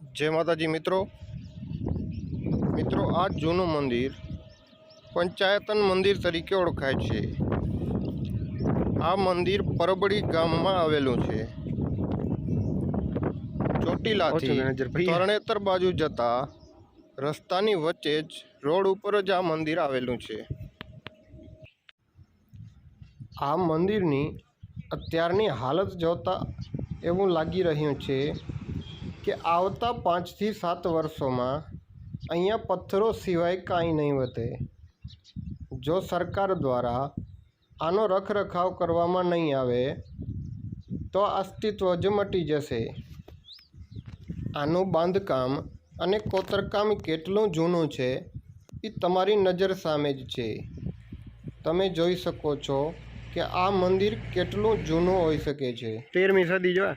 જય માતાજી મિત્રો. મિત્રો આ જૂનું મંદિર પંચાયતન મંદિર તરીકે ઓળખાય છે. આ મંદિર પરબડી ગામમાં આવેલું છે. ચોટીલાથી તરણેતર બાજુ જતા રસ્તાની વચ્ચે જ રોડ ઉપર જ આ મંદિર આવેલું છે. આ મંદિરની અત્યારની હાલત જોતા એવું લાગી રહ્યું છે કે આવતા પાંચથી સાત વર્ષોમાં અહીંયા પથ્થરો સિવાય કાંઈ નહીં વધે. જો સરકાર દ્વારા આનો રખરખાવ કરવામાં નહીં આવે, તો અસ્તિત્વ જ મટી જશે. આનું બાંધકામ અને કોતરકામ કેટલું જૂનું છે એ તમારી નજર સામે જ છે. તમે જોઈ શકો છો કે આ મંદિર કેટલું જૂનું હોઈ શકે છે. તેરમી સદી જો આ.